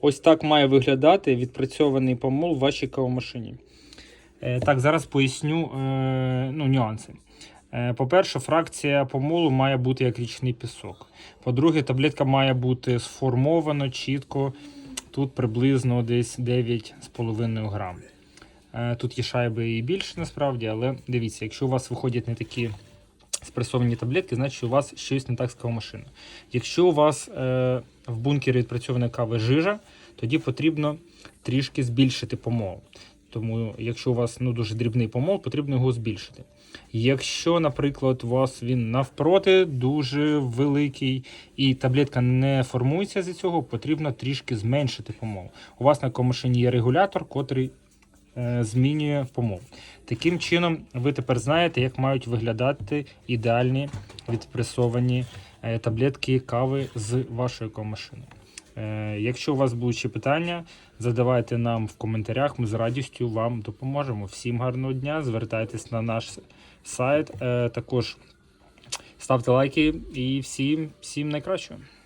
Ось так має виглядати відпрацьований помол в вашій кавомашині. Е, Так, зараз поясню е, ну, нюанси. Е, По-перше, фракція помолу має бути як річний пісок. По-друге, таблетка має бути сформована чітко. Тут приблизно десь 9,5 грам. Тут є шайби і більше насправді, але дивіться, якщо у вас виходять не такі спресовані таблетки, значить у вас щось не так з кавомашиною. Якщо у вас е, в бункері відпрацьованої кави жижа, тоді потрібно трішки збільшити помол. Тому, якщо у вас ну, дуже дрібний помол, потрібно його збільшити. Якщо, наприклад, у вас він навпроти дуже великий і таблетка не формується з цього, потрібно трішки зменшити помол. У вас на комашині є регулятор, котрий е, змінює помол. Таким чином, ви тепер знаєте, як мають виглядати ідеальні відпресовані е, таблетки кави з вашої комашини. Е, Якщо у вас будуть ще питання, задавайте нам в коментарях. Ми з радістю вам допоможемо. Всім гарного дня! Звертайтесь на наш сайт. Е, Також ставте лайки і всім, всім найкращого.